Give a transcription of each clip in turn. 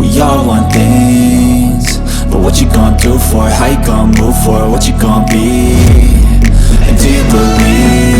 We all want things But what you gonna do for it? How you gonna move for it? What you gonna be? And do you believe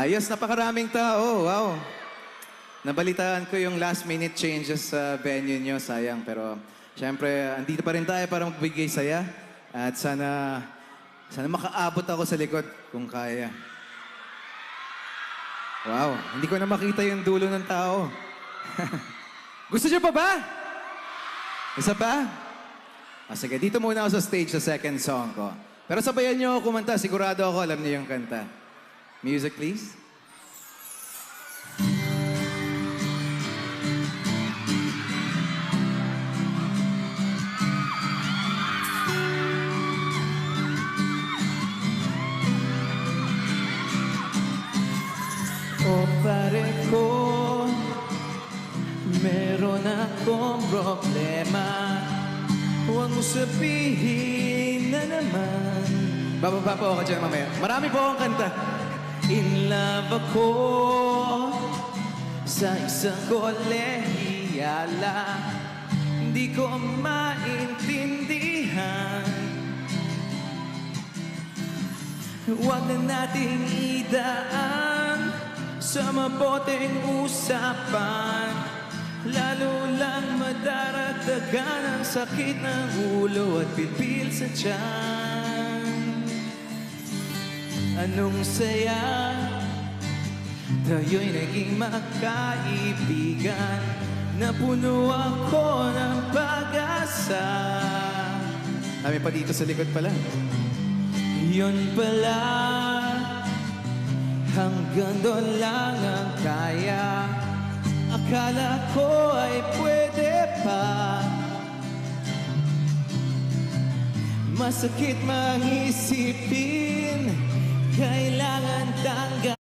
Ayos, napakaraming tao. Wow. Nabalitaan ko yung last minute changes sa venue nyo. Sayang, pero syempre, andito pa rin tayo para magbigay saya. At sana, sana makaabot ako sa likod kung kaya. Wow, hindi ko na makita yung dulo ng tao. Gusto nyo pa ba? Isa pa? Ah, sige, dito muna ako sa stage sa second song ko. Pero sabayan niyo ako kumanta, sigurado ako alam niyo yung kanta. Music, please. O pare ko, meron akong problema Huwag mo sabihin na naman Bababa po ako dyan mamaya. Marami po akong kanta. In love ako sa isang kolehiyala Hindi ko maintindihan. Huwag na nating idaan sa maboteng usapan. Lalo lang madaragdagan ang sakit ng ulo at pipil sa tiyan Anong saya Tayo'y naging magkaibigan. Napuno ako ng pag-asa. Kami pa dito sa likod pala. Yun pala. Hanggang doon lang ang kaya. Akala ko ay pwede pa. Masakit mang isipin kailangan tanggap